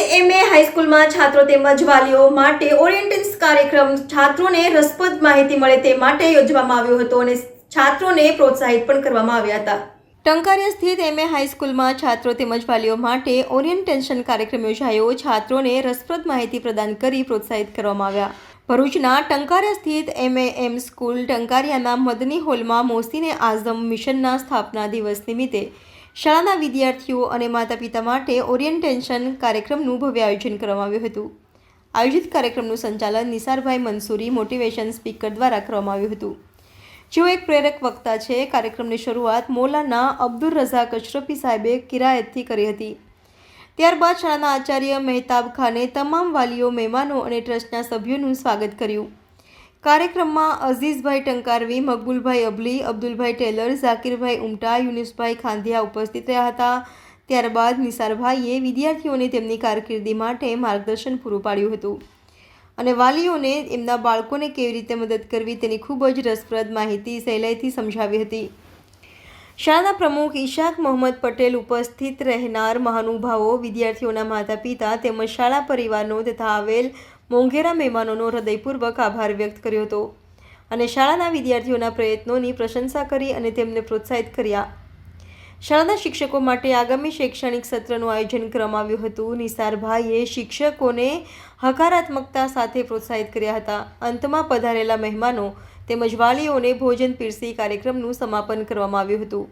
હાઈસ્કૂલમાં છાત્રો તેમજ વાલીઓ માટે ઓરિએન્ટન્સ કાર્યક્રમ છાત્રોને રસપ્રદ માહિતી મળે તે માટે યોજવામાં આવ્યો હતો અને છાત્રોને પ્રોત્સાહિત પણ કરવામાં આવ્યા હતા. ટંકારિયા સ્થિત એમએ હાઈસ્કૂલમાં છાત્રો તેમજ વાલીઓ માટે ઓરિએન્ટેશન કાર્યક્રમ યોજાયો. છાત્રોને રસપ્રદ માહિતી પ્રદાન કરી પ્રોત્સાહિત કરવામાં આવ્યા. ભરૂચના ટંકારિયા સ્થિત એમએ એમ સ્કૂલ ટંકારિયાના મદની હોલમાં મોસીને આઝમ મિશનના સ્થાપના દિવસ નિમિત્તે શાળાના વિદ્યાર્થીઓ અને માતા પિતા માટે ઓરિએન્ટેશન કાર્યક્રમનું ભવ્ય આયોજન કરવામાં આવ્યું હતું. આયોજિત કાર્યક્રમનું સંચાલન નિસારભાઈ મંસૂરી મોટિવેશન સ્પીકર દ્વારા કરવામાં આવ્યું હતું. જેઓ એક પ્રેરક વક્તા છે, કાર્યક્રમની શરૂઆત મૌલાના અબ્દુલ રઝાક અશરફી સાહેબે કિરાયતથી કરી હતી. ત્યારબાદ શાળાના આચાર્ય મહેતાબ ખાને તમામ વાલીઓ, મહેમાનો અને ટ્રસ્ટના સભ્યોનું સ્વાગત કર્યું. કાર્યક્રમમાં અઝીઝભાઈ ટંકારવી, મકબૂલભાઈ અબલી, અબ્દુલભાઈ ટેલર, ઝાકીરભાઈ ઉમટા, યુનુસભાઈ ખાંધિયા ઉપસ્થિત રહ્યા હતા. ત્યારબાદ નિસારભાઈએ વિદ્યાર્થીઓને તેમની કારકિર્દી માટે માર્ગદર્શન પૂરું પાડ્યું હતું. અને વાલીઓને એમના બાળકોને કેવી રીતે મદદ કરવી તેની ખૂબ જ રસપ્રદ માહિતી સહેલાઈથી સમજાવી હતી. શાળાના પ્રમુખ ઈશાક મોહમ્મદ પટેલ ઉપસ્થિત રહેનાર મહાનુભાવો, વિદ્યાર્થીઓના માતા પિતા તેમજ શાળા પરિવારનો તથા આવેલ મોંઘેરા મહેમાનોનો હૃદયપૂર્વક આભાર વ્યક્ત કર્યો હતો અને શાળાના વિદ્યાર્થીઓના પ્રયત્નોની પ્રશંસા કરી અને તેમને પ્રોત્સાહિત કર્યા. શાળાના શિક્ષકો માટે આગામી શૈક્ષણિક સત્રનું આયોજન કરવામાં આવ્યું હતું. નિસારભાઈએ શિક્ષકોને હકારાત્મકતા સાથે પ્રોત્સાહિત કર્યા હતા. અંતમાં પધારેલા મહેમાનો તેમજ વાલીઓને ભોજન પીરસી કાર્યક્રમનું સમાપન કરવામાં આવ્યું હતું.